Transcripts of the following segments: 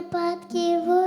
нападків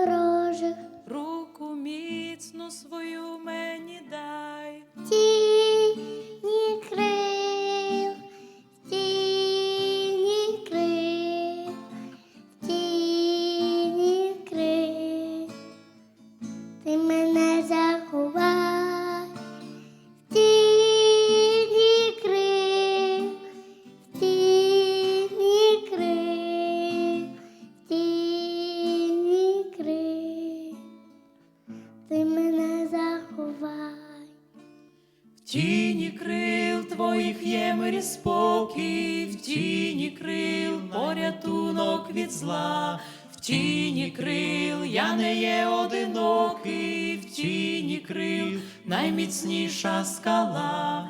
тіні крил твоїх є мирі спокій, в тіні крил порятунок від зла, в тіні крил я не є одинокий, в тіні крил найміцніша скала.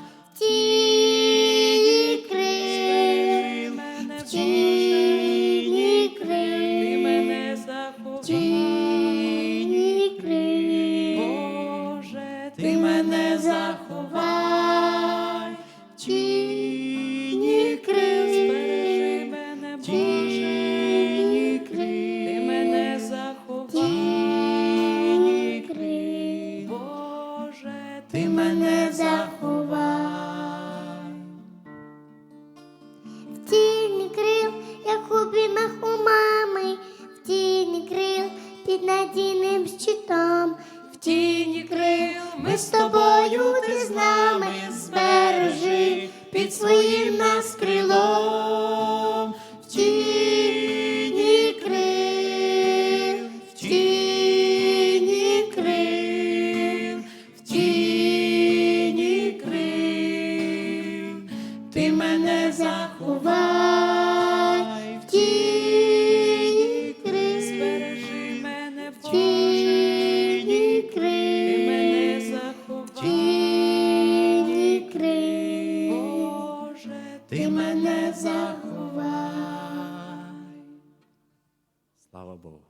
Під надійним щитом, В тіні крил ми з тобою, ти з нами збережи під своїм нас крилом. В тіні крил, в тіні крил, в тіні крил, ти мене заховай, в тіні заховай. Слава Богу.